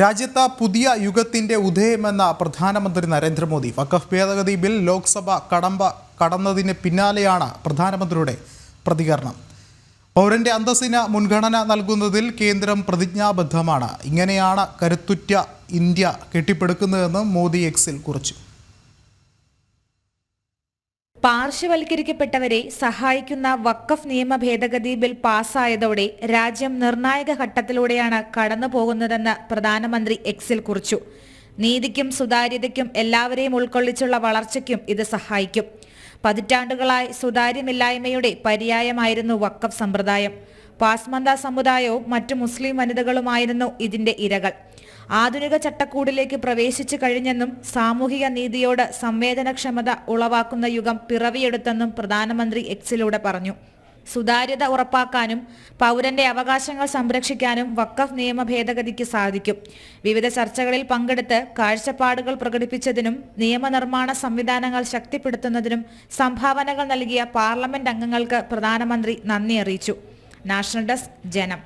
രാജ്യത്ത് പുതിയ യുഗത്തിന്റെ ഉദയമെന്ന പ്രധാനമന്ത്രി നരേന്ദ്രമോദി വഖഫ് ഭേദഗതി ബിൽ ലോക്സഭ കടമ്പ കടന്നതിന് പിന്നാലെയാണ് പ്രധാനമന്ത്രിയുടെ പ്രതികരണം. പൗരന്റെ അന്തസ്സിന് മുൻഗണന നൽകുന്നതിൽ കേന്ദ്രം പ്രതിജ്ഞാബദ്ധമാണ്. ഇങ്ങനെയാണ് കരുത്തുറ്റ ഇന്ത്യ കെട്ടിപ്പടുക്കുന്നതെന്ന് മോദി എക്സിൽ കുറിച്ചു. പാർശ്വവൽക്കരിക്കപ്പെട്ടവരെ സഹായിക്കുന്ന വക്കഫ് നിയമ ഭേദഗതി ബിൽ പാസ്സായതോടെ രാജ്യം നിർണായക ഘട്ടത്തിലൂടെയാണ് കടന്നു പോകുന്നതെന്ന് പ്രധാനമന്ത്രി എക്സിൽ കുറിച്ചു. നീതിക്കും സുതാര്യതയ്ക്കും എല്ലാവരെയും ഉൾക്കൊള്ളിച്ചുള്ള വളർച്ചയ്ക്കും ഇത് സഹായിക്കും. പതിറ്റാണ്ടുകളായി സുതാര്യമില്ലായ്മയുടെ പര്യായമായിരുന്നു വക്കഫ് സമ്പ്രദായം. പാസ്മന്ത സമുദായവും മറ്റു മുസ്ലിം വനിതകളുമായിരുന്നു ഇതിന്റെ ഇരകൾ. ആധുനിക ചട്ടക്കൂടിലേക്ക് പ്രവേശിച്ചു കഴിഞ്ഞെന്നും സാമൂഹിക നീതിയോട് സംവേദനക്ഷമത ഉളവാക്കുന്ന യുഗം പിറവിയെടുത്തെന്നും പ്രധാനമന്ത്രി എക്സിലൂടെ പറഞ്ഞു. സുതാര്യത ഉറപ്പാക്കാനും പൗരന്റെ അവകാശങ്ങൾ സംരക്ഷിക്കാനും വക്കഫ് നിയമ ഭേദഗതിക്ക് സാധിക്കും. വിവിധ ചർച്ചകളിൽ പങ്കെടുത്ത് കാഴ്ചപ്പാടുകൾ പ്രകടിപ്പിച്ചതിനും നിയമനിർമ്മാണ സംവിധാനങ്ങൾ ശക്തിപ്പെടുത്തുന്നതിനും സംഭാവനകൾ നൽകിയ പാർലമെന്റ് അംഗങ്ങൾക്ക് പ്രധാനമന്ത്രി നന്ദി അറിയിച്ചു. നാഷണൽ ഡെസ്ക് ജനം